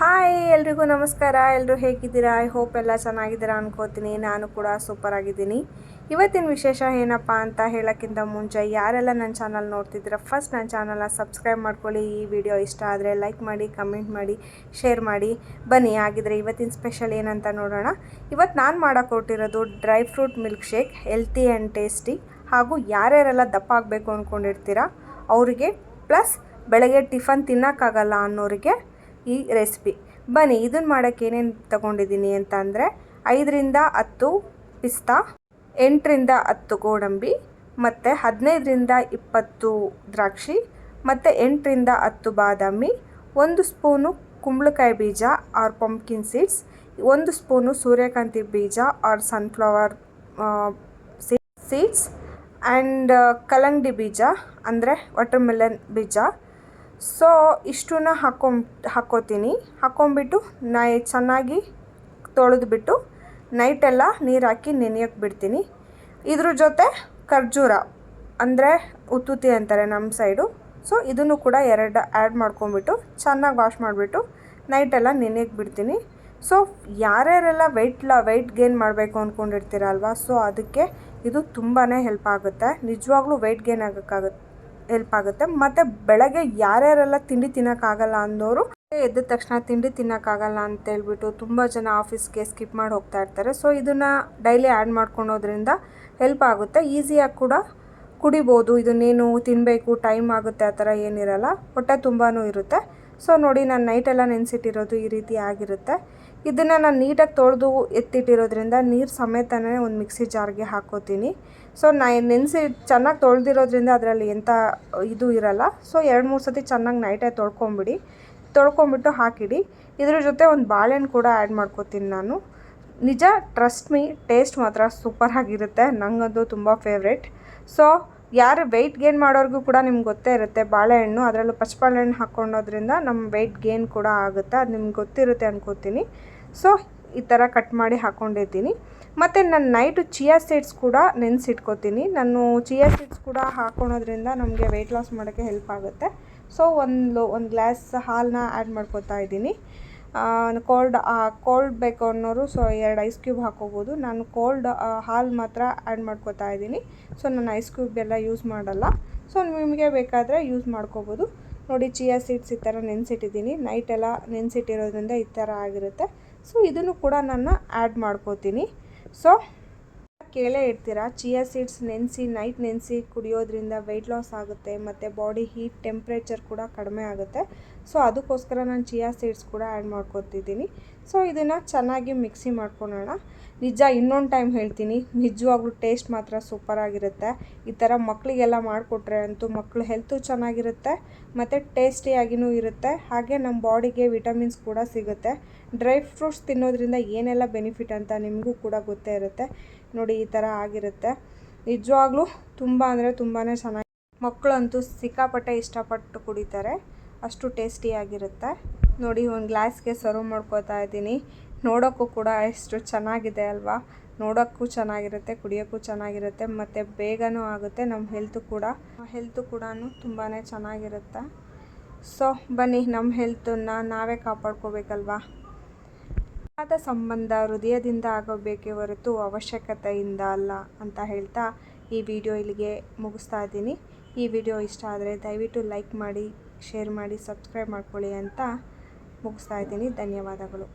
Hi ಎಲ್ರಿಗೂ ನಮಸ್ಕಾರ. ಎಲ್ಲರೂ ಹೇಗಿದ್ದೀರಾ? ಐ ಹೋಪ್ ಎಲ್ಲ ಚೆನ್ನಾಗಿದ್ದೀರಾ ಅನ್ಕೋತೀನಿ. ನಾನು ಕೂಡ ಸೂಪರ್ ಆಗಿದ್ದೀನಿ. ಇವತ್ತಿನ ವಿಶೇಷ ಏನಪ್ಪ ಅಂತ ಹೇಳೋಕ್ಕಿಂತ ಮುಂಚೆ ಯಾರೆಲ್ಲ ನನ್ನ ಚಾನಲ್ ನೋಡ್ತಿದ್ದೀರ ಫಸ್ಟ್ ನನ್ನ ಚಾನಲ್ನ ಸಬ್ಸ್ಕ್ರೈಬ್ ಮಾಡ್ಕೊಳ್ಳಿ. ಈ ವಿಡಿಯೋ ಇಷ್ಟ ಆದರೆ ಲೈಕ್ ಮಾಡಿ ಕಮೆಂಟ್ ಮಾಡಿ ಶೇರ್ ಮಾಡಿ. ಬನ್ನಿ ಆಗಿದ್ರೆ ಇವತ್ತಿನ ಸ್ಪೆಷಲ್ ಏನಂತ ನೋಡೋಣ. ಇವತ್ತು ನಾನು ಮಾಡೋಕೆ ಕೊಟ್ಟಿರೋದು dry fruit milk shake healthy and tasty ಹಾಗೂ ಯಾರ್ಯಾರೆಲ್ಲ ದಪ್ಪ ಆಗಬೇಕು ಅಂದ್ಕೊಂಡಿರ್ತೀರ ಅವರಿಗೆ ಪ್ಲಸ್ ಬೆಳಗ್ಗೆ ಟಿಫನ್ ತಿನ್ನೋಕ್ಕಾಗಲ್ಲ ಅನ್ನೋರಿಗೆ ಈ ರೆಸಿಪಿ ಬನ್ನಿ ಇದನ್ನು ಮಾಡೋಕ್ಕೆ ಏನೇನು ತಗೊಂಡಿದ್ದೀನಿ ಅಂತ ಅಂದರೆ, ಐದರಿಂದ ಹತ್ತು ಪಿಸ್ತಾ, ಎಂಟರಿಂದ ಹತ್ತು ಗೋಡಂಬಿ, ಮತ್ತು ಹದಿನೈದರಿಂದ ಇಪ್ಪತ್ತು ದ್ರಾಕ್ಷಿ, ಮತ್ತು ಎಂಟರಿಂದ ಹತ್ತು ಬಾದಾಮಿ, ಒಂದು ಸ್ಪೂನು ಕುಂಬಳಕಾಯಿ ಬೀಜ ಆರ್ ಪಂಪ್ಕಿನ್ ಸೀಡ್ಸ್ ಒಂದು ಸ್ಪೂನು ಸೂರ್ಯಕಾಂತಿ ಬೀಜ ಆರ್ ಸನ್ಫ್ಲವರ್ ಸೀಡ್ಸ್ ಆ್ಯಂಡ್ ಕಲ್ಲಂಗಡಿ ಬೀಜ, ಅಂದರೆ ವಾಟರ್ ಮೆಲನ್ ಬೀಜ ಸೊ ಇಷ್ಟನ್ನ ಹಾಕೊಂ ಹಾಕ್ಕೋತೀನಿ ಹಾಕ್ಕೊಂಬಿಟ್ಟು ನೈ ಚೆನ್ನಾಗಿ ತೊಳೆದ್ಬಿಟ್ಟು ನೈಟೆಲ್ಲ ನೀರು ಹಾಕಿ ನೆನೆಯೋಕ್ಕೆ ಬಿಡ್ತೀನಿ. ಇದ್ರ ಜೊತೆ ಖರ್ಜೂರ, ಅಂದರೆ ಉತ್ತುತಿ ಅಂತಾರೆ ನಮ್ಮ ಸೈಡು. ಸೊ ಇದನ್ನು ಕೂಡ ಎರಡು ಆ್ಯಡ್ ಮಾಡ್ಕೊಂಬಿಟ್ಟು ಚೆನ್ನಾಗಿ ವಾಶ್ ಮಾಡಿಬಿಟ್ಟು ನೈಟೆಲ್ಲ ನೆನೆಯೋಕ್ಕೆ ಬಿಡ್ತೀನಿ. ಸೊ ಯಾರ್ಯಾರೆಲ್ಲ ವೆಯ್ಟ್ ಲ ವೆಯ್ಟ್ ಗೇನ್ ಮಾಡಬೇಕು ಅಂದ್ಕೊಂಡಿರ್ತೀರಲ್ವ ಸೊ ಅದಕ್ಕೆ ಇದು ತುಂಬಾ ಹೆಲ್ಪ್ ಆಗುತ್ತೆ. ನಿಜವಾಗ್ಲೂ ವೆಯ್ಟ್ ಗೇನ್ ಆಗೋಕ್ಕಾಗುತ್ತೆ ಹೆಲ್ಪ್ ಆಗುತ್ತೆ. ಮತ್ತು ಬೆಳಗ್ಗೆ ಯಾರ್ಯಾರೆಲ್ಲ ತಿಂಡಿ ತಿನ್ನೋಕ್ಕಾಗಲ್ಲ ಅಂದವರು ಎದ್ದ ತಕ್ಷಣ ತಿಂಡಿ ತಿನ್ನೋಕ್ಕಾಗಲ್ಲ ಅಂತೇಳ್ಬಿಟ್ಟು ತುಂಬ ಜನ ಆಫೀಸ್ಗೆ ಸ್ಕಿಪ್ ಮಾಡಿ ಹೋಗ್ತಾ ಇರ್ತಾರೆ. ಸೊ ಇದನ್ನು ಡೈಲಿ ಆ್ಯಡ್ ಮಾಡ್ಕೊಳೋದ್ರಿಂದ ಹೆಲ್ಪ್ ಆಗುತ್ತೆ. ಈಸಿಯಾಗಿ ಕೂಡ ಕುಡಿಬೋದು. ಇದನ್ನೇನು ತಿನ್ನಬೇಕು ಟೈಮ್ ಆಗುತ್ತೆ ಆ ಥರ ಏನಿರಲ್ಲ. ಹೊಟ್ಟೆ ತುಂಬಾ ಇರುತ್ತೆ. ಸೊ ನೋಡಿ, ನಾನು ನೈಟೆಲ್ಲ ನೆನೆಸಿಟ್ಟಿರೋದು ಈ ರೀತಿ ಆಗಿರುತ್ತೆ. ಇದನ್ನು ನಾನು ನೀಟಾಗಿ ತೊಳೆದು ಎತ್ತಿಟ್ಟಿರೋದ್ರಿಂದ ನೀರು ಸಮೇತನೇ ಒಂದು ಮಿಕ್ಸಿ ಜಾರ್ಗೆ ಹಾಕೋತೀನಿ. ಸೊ ನಾ ನೆನೆಸಿ ಚೆನ್ನಾಗಿ ತೊಳೆದಿರೋದ್ರಿಂದ ಅದರಲ್ಲಿ ಎಂಥ ಇದು ಇರಲ್ಲ. ಸೊ ಎರಡು ಮೂರು ಸತಿ ಚೆನ್ನಾಗಿ ನೈಟೇ ತೊಳ್ಕೊಂಬಿಡಿ. ತೊಳ್ಕೊಂಬಿಟ್ಟು ಹಾಕಿಡಿ. ಇದ್ರ ಜೊತೆ ಒಂದು ಬಾಳೆಹಣ್ಣು ಕೂಡ ಆ್ಯಡ್ ಮಾಡ್ಕೋತೀನಿ ನಾನು. ನಿಜ ಟ್ರಸ್ಟ್ ಮೀ ಟೇಸ್ಟ್ ಮಾತ್ರ ಸೂಪರ್ ಆಗಿರುತ್ತೆ ನನಗಂತೂ ತುಂಬ ಫೇವ್ರೇಟ್ ಸೊ ಯಾರು ವೆಯ್ಟ್ ಗೇನ್ ಮಾಡೋರಿಗೂ ಕೂಡ ನಿಮ್ಗೆ ಗೊತ್ತೇ ಇರುತ್ತೆ. ಬಾಳೆಹಣ್ಣು, ಅದರಲ್ಲೂ ಪಚ್ಚ ಬಾಳೆಹಣ್ಣು ಹಾಕ್ಕೊಳೋದ್ರಿಂದ ನಮ್ಮ ವೆಯ್ಟ್ ಗೇನ್ ಕೂಡ ಆಗುತ್ತೆ. ಅದು ನಿಮ್ಗೆ ಗೊತ್ತಿರುತ್ತೆ ಅನ್ಕೋತೀನಿ. ಸೊ ಈ ಥರ ಕಟ್ ಮಾಡಿ ಹಾಕ್ಕೊಂಡಿದ್ದೀನಿ ಮತ್ತು ನಾನು ನೈಟು ಚಿಯಾ ಸೀಡ್ಸ್ ಕೂಡ ನೆನೆಸಿಟ್ಕೋತೀನಿ. ನಾನು ಚಿಯಾ ಸೀಡ್ಸ್ ಕೂಡ ಹಾಕ್ಕೊಳೋದ್ರಿಂದ ನಮಗೆ ವೆಯ್ಟ್ ಲಾಸ್ ಮಾಡೋಕ್ಕೆ ಹೆಲ್ಪ್ ಆಗುತ್ತೆ. ಸೊ ಒಂದು ಒಂದು ಗ್ಲಾಸ್ ಹಾಲನ್ನ ಆ್ಯಡ್ ಮಾಡ್ಕೋತಾ ಇದ್ದೀನಿ. ಕೋಲ್ಡ್ ಕೋಲ್ಡ್ ಬೇಕು ಅನ್ನೋರು ಸೊ ಎರಡು ಐಸ್ ಕ್ಯೂಬ್ ಹಾಕೋಬೋದು. ನಾನು ಕೋಲ್ಡ್ ಹಾಲು ಮಾತ್ರ ಆ್ಯಡ್ ಮಾಡ್ಕೊತಾ ಇದ್ದೀನಿ. ಸೊ ನಾನು ಐಸ್ ಕ್ಯೂಬ್ ಎಲ್ಲ ಯೂಸ್ ಮಾಡಲ್ಲ. ಸೊ ನಿಮಗೆ ಬೇಕಾದರೆ ಯೂಸ್ ಮಾಡ್ಕೋಬೋದು. ನೋಡಿ ಚಿಯಾ ಸೀಡ್ಸ್ ಈ ಥರ ನೆನೆಸಿಟ್ಟಿದ್ದೀನಿ. ನೈಟೆಲ್ಲ ನೆನೆಸಿಟ್ಟಿರೋದ್ರಿಂದ ಈ ಥರ ಆಗಿರುತ್ತೆ. ಸೊ ಇದನ್ನು ಕೂಡ ನಾನು ಆ್ಯಡ್ ಮಾಡ್ಕೋತೀನಿ. ಸೊ ಕೇಳೇ ಇರ್ತೀರಾ? ಚಿಯಾ ಸೀಡ್ಸ್ ನೆನೆಸಿ, ನೈಟ್ ನೆನೆಸಿ ಕುಡಿಯೋದ್ರಿಂದ ವೆಯ್ಟ್ ಲಾಸ್ ಆಗುತ್ತೆ, ಮತ್ತು ಬಾಡಿ ಹೀಟ್ ಟೆಂಪ್ರೇಚರ್ ಕೂಡ ಕಡಿಮೆ ಆಗುತ್ತೆ. ಸೊ ಅದಕ್ಕೋಸ್ಕರ ನಾನು ಚಿಯಾ ಸೀಡ್ಸ್ ಕೂಡ ಆ್ಯಡ್ ಮಾಡ್ಕೊತಿದ್ದೀನಿ. ಸೊ ಇದನ್ನು ಚೆನ್ನಾಗಿ ಮಿಕ್ಸಿ ಮಾಡ್ಕೊಳೋಣ. ನಿಜ ಇನ್ನೊಂದು ಟೈಮ್ ಹೇಳ್ತೀನಿ, ನಿಜವಾಗ್ಲೂ ಟೇಸ್ಟ್ ಮಾತ್ರ ಸೂಪರಾಗಿರುತ್ತೆ ಈ ಥರ ಮಕ್ಕಳಿಗೆಲ್ಲ ಮಾಡಿಕೊಟ್ರೆ ಅಂತೂ ಮಕ್ಕಳು ಹೆಲ್ತು ಚೆನ್ನಾಗಿರುತ್ತೆ, ಮತ್ತು ಟೇಸ್ಟಿಯಾಗಿಯೂ ಇರುತ್ತೆ. ಹಾಗೆ ನಮ್ಮ ಬಾಡಿಗೆ ವಿಟಮಿನ್ಸ್ ಕೂಡ ಸಿಗುತ್ತೆ. ಡ್ರೈ ಫ್ರೂಟ್ಸ್ ತಿನ್ನೋದ್ರಿಂದ ಏನೆಲ್ಲ ಬೆನಿಫಿಟ್ ಅಂತ ನಿಮಗೂ ಕೂಡ ಗೊತ್ತೇ ಇರುತ್ತೆ. ನೋಡಿ ಈ ಥರ ಆಗಿರುತ್ತೆ. ನಿಜವಾಗ್ಲೂ ತುಂಬ ಅಂದರೆ ತುಂಬಾ ಚೆನ್ನಾಗಿ ಮಕ್ಕಳಂತೂ ಸಿಕ್ಕಾಪಟ್ಟೆ ಇಷ್ಟಪಟ್ಟು ಕುಡಿತಾರೆ. ಅಷ್ಟು ಟೇಸ್ಟಿಯಾಗಿರುತ್ತೆ ನೋಡಿ ಒಂದು ಗ್ಲಾಸ್ಗೆ ಸರ್ವ್ ಮಾಡ್ಕೋತಾ ಇದ್ದೀನಿ. ನೋಡೋಕ್ಕೂ ಕೂಡ ಎಷ್ಟು ಚೆನ್ನಾಗಿದೆ ಅಲ್ವಾ? ನೋಡೋಕ್ಕೂ ಚೆನ್ನಾಗಿರುತ್ತೆ, ಕುಡಿಯೋಕ್ಕೂ ಚೆನ್ನಾಗಿರುತ್ತೆ, ಮತ್ತು ಬೇಗನೂ ಆಗುತ್ತೆ, ನಮ್ಮ ಹೆಲ್ತು ಕೂಡ. ಹೆಲ್ತು ಕೂಡ ತುಂಬಾ ಚೆನ್ನಾಗಿರುತ್ತೆ. ಸೊ ಬನ್ನಿ, ನಮ್ಮ ಹೆಲ್ತನ್ನು ನಾವೇ ಕಾಪಾಡ್ಕೋಬೇಕಲ್ವಾ? ಆದ ಸಂಬಂಧ ಹೃದಯದಿಂದ ಆಗೋಬೇಕೇ ಹೊರತು ಅವಶ್ಯಕತೆಯಿಂದ ಅಲ್ಲ ಅಂತ ಹೇಳ್ತಾ ಈ ವಿಡಿಯೋ ಇಲ್ಲಿಗೆ ಮುಗಿಸ್ತಾ ಇದ್ದೀನಿ. ಈ ವಿಡಿಯೋ ಇಷ್ಟ ಆದರೆ ದಯವಿಟ್ಟು ಲೈಕ್ ಮಾಡಿ ಶೇರ್ ಮಾಡಿ ಸಬ್ಸ್ಕ್ರೈಬ್ ಮಾಡ್ಕೊಳ್ಳಿ ಅಂತ ಮುಗಿಸ್ತಾ ಇದ್ದೀನಿ. ಧನ್ಯವಾದಗಳು.